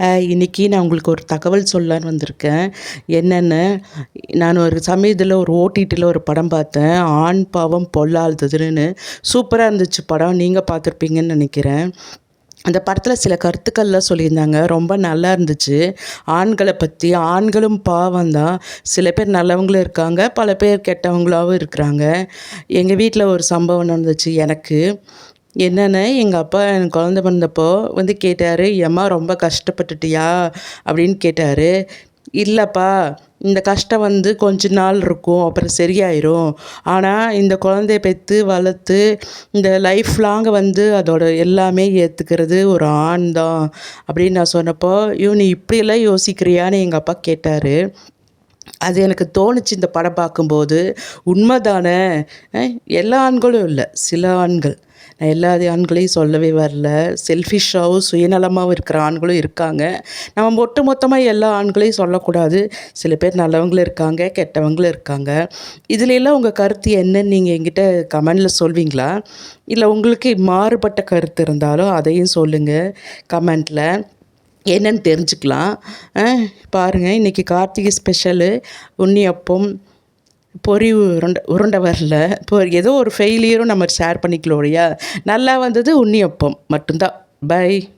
இன்றைக்கி நான் உங்களுக்கு ஒரு தகவல் சொல்லலான்னு வந்திருக்கேன். என்னென்னு நான் ஒரு சமயத்தில் ஒரு ஓடிடியில் ஒரு படம் பார்த்தேன். ஆண் பாவம் பொல்லாததுன்னு. சூப்பராக இருந்துச்சு படம். நீங்கள் பார்த்துருப்பீங்கன்னு நினைக்கிறேன். அந்த படத்தில் சில கருத்துக்கள்லாம் சொல்லியிருந்தாங்க. ரொம்ப நல்லா இருந்துச்சு. ஆண்களை பற்றி ஆண்களும் பாவம் தான். சில பேர் நல்லவங்களும் இருக்காங்க. பல பேர் கெட்டவங்களாகவும் இருக்கிறாங்க. எங்கள் வீட்டில் ஒரு சம்பவம் நடந்துச்சு. எனக்கு என்னென்ன எங்கள் அப்பா எனக்கு குழந்த பிறந்தப்போ வந்து கேட்டார் ஏம்மா ரொம்ப கஷ்டப்பட்டுட்டியா? அப்படின்னு கேட்டார். இல்லைப்பா இந்த கஷ்டம் வந்து கொஞ்ச நாள் இருக்கும் அப்புறம் சரியாயிரும். ஆனால் இந்த குழந்தைய பெற்று வளர்த்து இந்த லைஃப் லாங் வந்து அதோட எல்லாமே ஏற்றுக்கிறது ஒரு ஆண் தான். அப்படின்னு நான் சொன்னப்போ ஐயோ நீ இப்படியெல்லாம் யோசிக்கிறியான்னு எங்கள் அப்பா கேட்டார். அது எனக்கு தோணுச்சு இந்த படம் பார்க்கும்போது. உண்மைதானே? எல்லா ஆண்களும் இல்லை சில ஆண்கள். நான் எல்லா ஆண்களையும் சொல்லவே வரல. செல்ஃபிஷாகவும் சுயநலமாகவும் இருக்கிற ஆண்களும் இருக்காங்க. நம்ம ஒட்டு மொத்தமாக எல்லா ஆண்களையும் சொல்லக்கூடாது. சில பேர் நல்லவங்களும் இருக்காங்க கெட்டவங்களும் இருக்காங்க. இதுலெல்லாம் உங்கள் கருத்து என்னன்னு நீங்கள் என்கிட்ட கமெண்டில் சொல்வீங்களா? இல்லை உங்களுக்கு மாறுபட்ட கருத்து இருந்தாலும் அதையும் சொல்லுங்கள் கமெண்ட்டில் என்னன்னு தெரிஞ்சுக்கலாம். பாருங்கள் இன்றைக்கி கார்த்திகை ஸ்பெஷலு உன்னியப்பம் பொறி உருண்டை உருண்டை வரல இப்போ ஏதோ ஒரு ஃபெயிலியரும் நம்ம ஷேர் பண்ணிக்கலாம் இல்லையா நல்லா வந்தது உன்னியப்பம். மட்டும்தான். பை